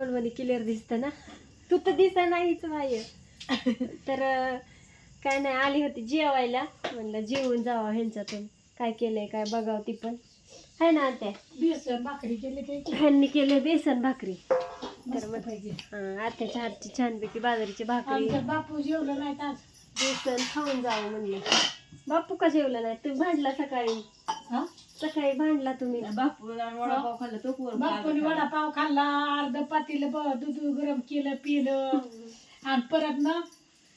पण मध्ये क्लिअर दिसतं ना? तू तर दिसा नाहीच बाहेर. तर काय नाही आली होती जेवायला. म्हणलं जेवून जावं ह्यांच्यातून. काय केलंय काय बघावं ती पण. आहे ना त्या बेसन भाकरी केली ते ह्यांनी केले बेसन भाकरी. तर मग हां, आत्याच्या हातची छानपैकी बाजरीची भाकरी. बापू जेवलं नाही आज. बेसन खाऊन जावं म्हणलं. बापू का जेवलं नाही? तुम्ही भांडला सकाळी. हा? सकाळी भांडला तुम्ही? वडापाव बापूने वडापाव खाल्ला अर्ध पातीला ब- दूध गरम केलं पिलं. आणि परत ना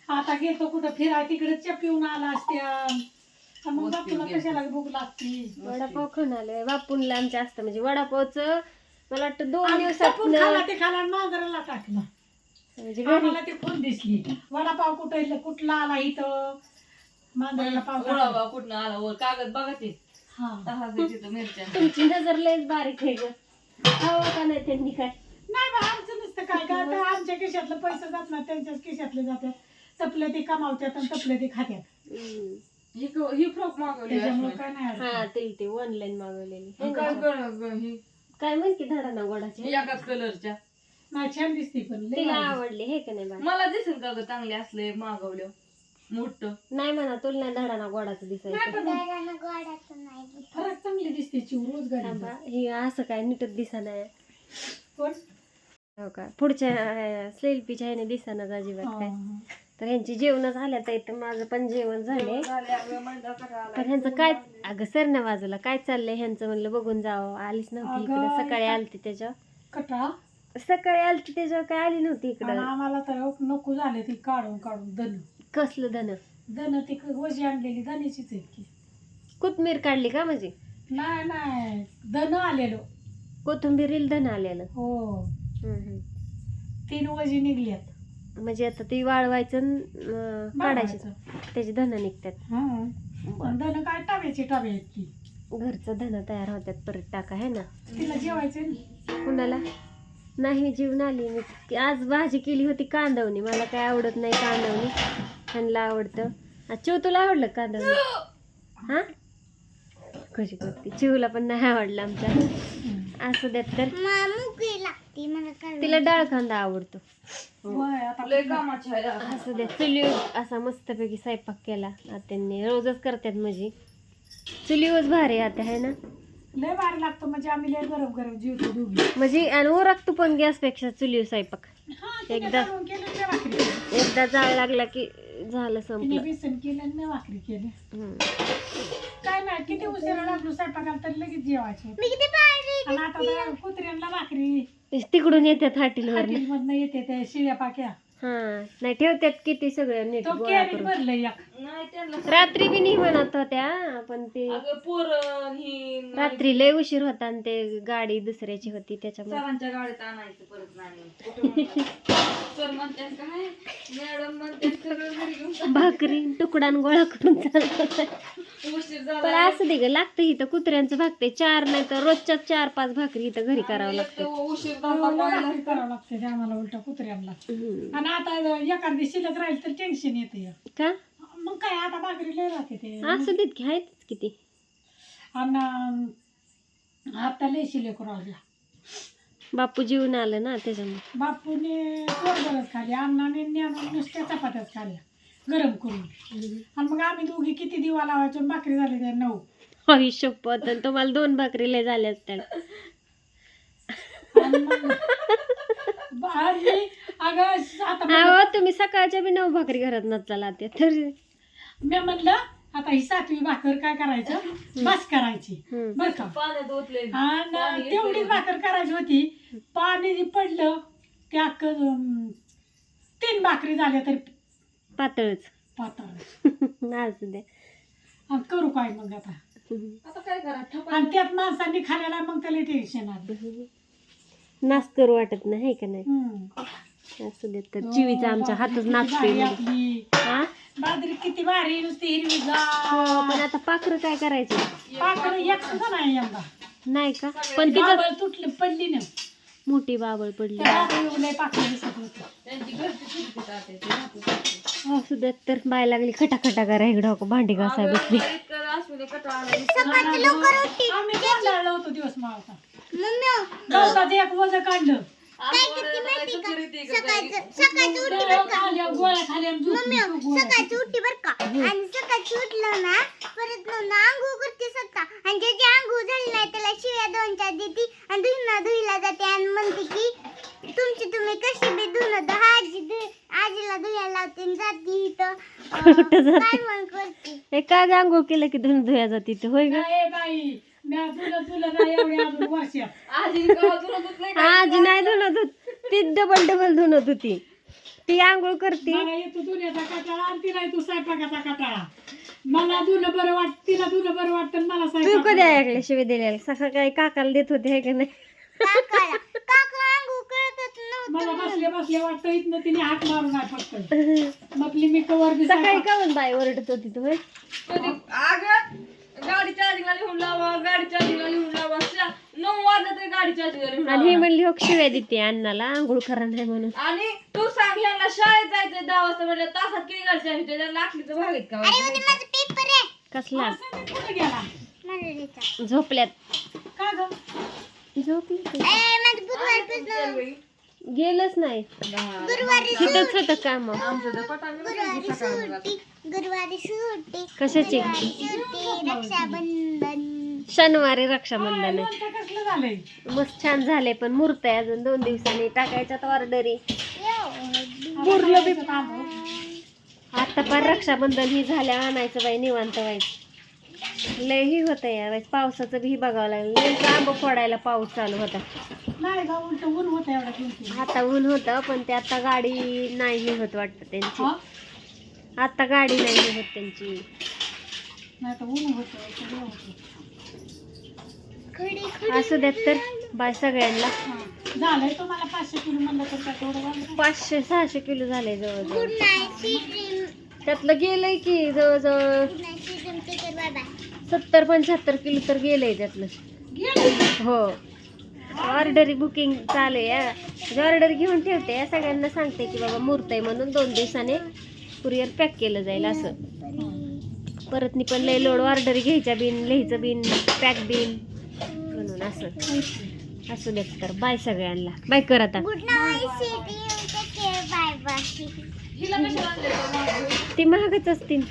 आता गेलो कुठं फिराय तिकडे च्या पिऊन आला असत्या. मग बापूला कशाला भूक लागती? वडापाव खाऊन आलोय बापूंला आमच्या असतं म्हणजे वडापावचं मला वाटतं दोन दिवसात सपून खाल्ला ते खाला आणि मांजराला टाकला. म्हणजे घरी आम्हाला ते फोन दिसली. वडापाव कुठं कुठला आला इथं? मांजराला पाव टाकला. ओळावा कुठनं आला वर? कागद बघा ते. हा. मिरच्या. तुमची नजर लयच बारीक आहे ग. खावं का नाही त्यांनी काय. नाही बा आमचं नसतं काय काय आता आमच्या खिशातलं पैसे जात नाही त्यांच्याच खिशातले जातात. तपले ते कमावतात आणि तपले ते खात्यात हम्म. ही क- ही फ्रॉक मागवली त्याच्यामुळे काय नाही अडचण. हा ते ते ऑनलाईन मागवलेली. काय कर ही? काय म्हणते धडा ना गोडाची? ही एकाच कलरच्या नाही छान दिसते पण लय तिला भारी. आवडली हे का नाही बा मला दिसेल का ग चांगले असले मागवलं मोठ. नाही म्हणा तुला नाही धडा ना गोडाचं नाही दिसायचं पण फरक चांगली दिसते चिव रोज गाडी थांबा, हे असं काय नीटच दिसा नाही कोण? हो का? पुढच्या सेल्फीच्या ह्याने दिसानाच अजिबात काय. तर ह्यांची जेवण झाल्यात आहे तर माझं पण जेवण झाले तर ह्यांचं काय अगं सर ना बाजूला काय चाललंय ह्यांचं म्हणलं बघून जावं. आलीच नव्हती अगं, इकडं. सकाळी इथं- आलती त्याच्या कटा सकाळी आलती त्याच्यावर काय आली नव्हती आणि इकडं आम्हाला तर नको झाले ती काढून काढून दन कसलं धन? दन ती वजी आणलेली दनीचीच आहेत की. कोथमीर काढली का म्हणजे? नाही नाही. दन आलेलो. कोथिंबीर धन आलेलं. हो. हम्म, हम्म. तीन वजी निघल्यात. म्हणजे आता ती वाळवायचं आणि, अं, काढायची. त्याची धन निघतात. हा. दन काय टाब्याची टाबे आहेत ती घरचं धन तयार होतात. परत टाका है ना? तिला जेवायचं ना? कुणाला? नाही जीवन आली मी की आज भाजी केली होती कांदवणी. मला काय आवडत नाही कांदवणी. ह्यांना आवडतं. चिव तुला आवडलं का कांदवणी हा? कशी करते? चिवला पण नाही आवडलं आमच्या असू द्यात तर. तिला डाळ कांदा आवडतो. होय आता लय कामाची आहे यार. असू द्या चुलीवर असा मस्तपैकी स्वयंपाक केला. त्यांनी रोजच करतात म्हणजे चुलीवरच भारी आता आहे ना? लय भारी लागतो म्हणजे आम्ही लय गरम गरम जेवतो दोघी. म्हणजे आणि ओरखतो पण गॅसपेक्षा चुलीवर स्वयंपाक. हा, एकदा-. एकदा जाळ लागला की झालं तिने संपलं. बेसन केलं आणि भाकरी केली. हम्म. काय नाही किती उशिरा लागलो स्वयंपाकाला तर लगेच जेवायचे. आणि आता तर कुत्र्यांना भाकरी. तिकडून येतात हॉटेलवर मधनं येते ते शिळ्या पाक्या. हा नाही ठेवतात किती सगळं नीट तो गोळा कॅरेट करून. भरलं एक. त्यांना रात्री बी नाही म्हणत होत्या पण ते अगं पोर ही रात्री लय उशीर होता आणि ते गाडी दुसऱ्याची होती त्याच्यामुळे. सरांच्या गाडीत आणायचं परत नाही. कुठं म्हणतात? सर म्हणतात काय मॅडम म्हणतात सगळं घरी घेऊन जा. भाकरी तुकडान गोळा करून चालत उशीर पण झाला असं दे ग लागतं इथं कुत्र्यांचं भागते चार नाही तर रोजच्या चार पाच भाकरी इथं घरी करावं एक लागतं. उशीर भाकरी करावं लागते ते आम्हाला उलट कुत्र्यांना. हम्म. आणि आता एखादी शिल्लक राहील तर टेन्शन येते. का? मग काय आता भाकरी लय राहते ते. असू देत आहेतच किती आणि आता लय शिल्लक राहिला बापू जीवन आलं ना त्याच्यामुळे. बापूने कोरगरच खाली अण्णाने ज्ञानाने नुसत्या चपात्याच खाल्ल्या गरम करून. आणि मग आम्ही दोघी किती दिवा लावायचो आणि भाकरी झाली त्या नऊ. आयुष्य तुम्हाला दोन भाकरी लय झाल्या असत्या. आणि मग आणि अगं आता अहो तुम्ही सकाळच्या बी नऊ भाकरी घरात नसला तर मी म्हणलं आता ही सातवी भाकर काय करायचं? बस करायची. बर का? पाण्यात ओतले. आणि तेवढीच भाकर करायची होती. पाणी जे पडलं त्या तीन भाकरी झाल्या तरी पातळच. पातळ असू करू काय मग आता? आता काय करा? ठपा आणि त्यात माणसांनी खाल्ल्याला मग त्याला टेन्शन आलं. नाच करू वाटत नाही का नाही. असू देत तर चिवीचा आमच्या हातच म्हणजे. आपली. हा? बाजरी किती भारी नुसती हिरवी हो, पण आता पाखरं काय करायचं? पाकर एक सुद्धा नाही यंदा. नाही का? पण तिथं बाबळ तुटली पडली ना मोठी बाबळ पडली. त्या दिसत होतं. असू देत तर बाय लागली खटाखटा करा इकडं भांडी घासाय बसली. आम्ही होतो दिवस गवताचं एक वज काढलं. ते. सकाळचं उठली तू गोळ्या. सकाळची उठली बर का? आणि सकाळची उठलं ना परत ना आंघोळ करते सत्ता आणि ज्याची आंघोळ झाली नाही त्याला शिव्या दोन चार देते आणि धुईना धुईला जाते आणि म्हणते की तुमची तुम्ही कशी बी धुणं धुवा. आजी आजीला धुयाला लावते जाते इथं? काय मग करते? एका आंघोळ केलं की धुणं धुया जाते ते? होय ग आजी नाही धुणत होत ती डबल डबल धुणत होती ती. आंघोळ करते. मला येतो दुनियाचा कटाळा आणि तिला येतो स्वयंपाकाचा कटाळा. मला धुणं बरं वाटत तिला धुणं बरं वाटतं आणि मला तू स्वयंपाक कधी ऐकल्या शिवाय दिलेल्या सकाळी काकाला देत होते हे का नाही? काकाला काका आंघोळ करतच नव्हतं मला बसले बसले वाटतं इथनं तिने हात मारू नाही फक्त. मपली मी कवर बी सकाळी स्वयंपाक- का म्हणून बाई ओरडत होती तू होय? अगं गाडी चार्जिंगला लिहून लावा गाडी चार्जिंगला लिहून लावा सा- गाडी आणि ही म्हणली हो शिव्या देते अण्णाला आंघोळ करा नाही म्हणून. आणि तू सांग ह्यांना शाळेत जायचंय दहा वाजता म्हणजे तासात किती गाडी चार्जिंग त्याला का अरे उद्या माझा पेपर आहे. कसला? असं मी कुठे गेला? मनोरीचा का झोपल्यात. ग? झोपली ए माझं बुधवारपासून गेलंच नाही. गुरुवारी तिथंच होतं काम. आमचं तर पटांगण गुरुवारी सुट्टी. गुरुवारी सुट्टी. कशाची? गुरुवारी सुट्टी. रक्षाबंधन. शनिवारी रक्षाबंधन आहे. लोणचं कसलं झालंय? मस्त छान झाले पण मूर्त आहे अजून दोन दिवसांनी. टाकायच्यात ऑर्डरी बुरलं बी तांदूळ. आता पण रक्षाबंधन ही झाल्या आणायचं बाई निवांत व्हायचं लय ही होतं या वेळेस पावसाचं बी बघावं लागलं. नेमकं आंब फोडायला पाऊस चालू होता. नाही उलट ऊन होत एवढ्या किमती आता ऊन होतं पण ते आता गाडी नाही हे होत वाटतं त्यांची. आता गाडी नाही हे होत त्यांची. नाही तर ऊन होत सगळं होतं खडी खडी असू द्यात तर. बाय सगळ्यांना. हा. झालंय तुम्हाला पाचशे किलो म्हणलं तर काय थोडं झालं पाचशे सहाशे किलो झाले जवळजवळ. त्यातलं गेलंय की जवळजवळ सत्तर पंच्याहत्तर किलो तर गेलंय त्यातलं. गेलं हो. ऑर्डरी बुकिंग चालू आहे. ऑर्डर घेऊन ठेवते. या सगळ्यांना सांगते की बाबा मूर्त आहे म्हणून दोन दिवसाने कुरिअर पॅक केलं जाईल असं. परत नी पण लय लोड ऑर्डर घ्यायच्या बिन लिहायचं बिन पॅक बिन. म्हणून असं. असू देत तर. बाय सगळ्यांना. बाय कर आता? ती महागच असतील